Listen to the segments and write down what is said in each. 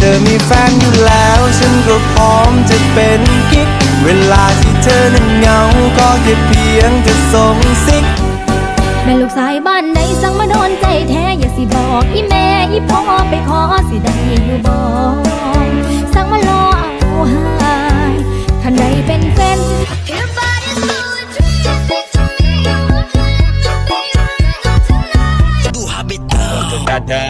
ธอมีแฟนอยู่แล้วฉันก็พร้อมจะเป็นกิ๊ก เวลาที่เธอนั้นเหงาก็แค่เพียงจะส่งซิกแม่ลูกสายบ้านไหนสั่งมาโดนใจแท้อย่าสิบอกอีแม่อีพ่อไปขอสิได้อยู่บอก สั่งมาลอเอาหายทันใดเป็นแฟน da da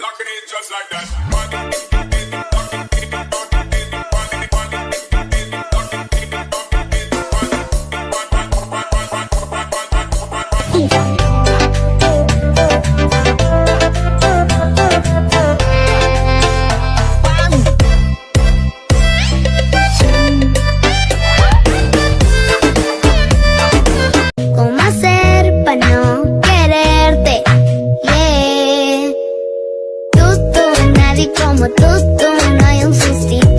locking it just like that. como tú, tú, no hay un sustituto.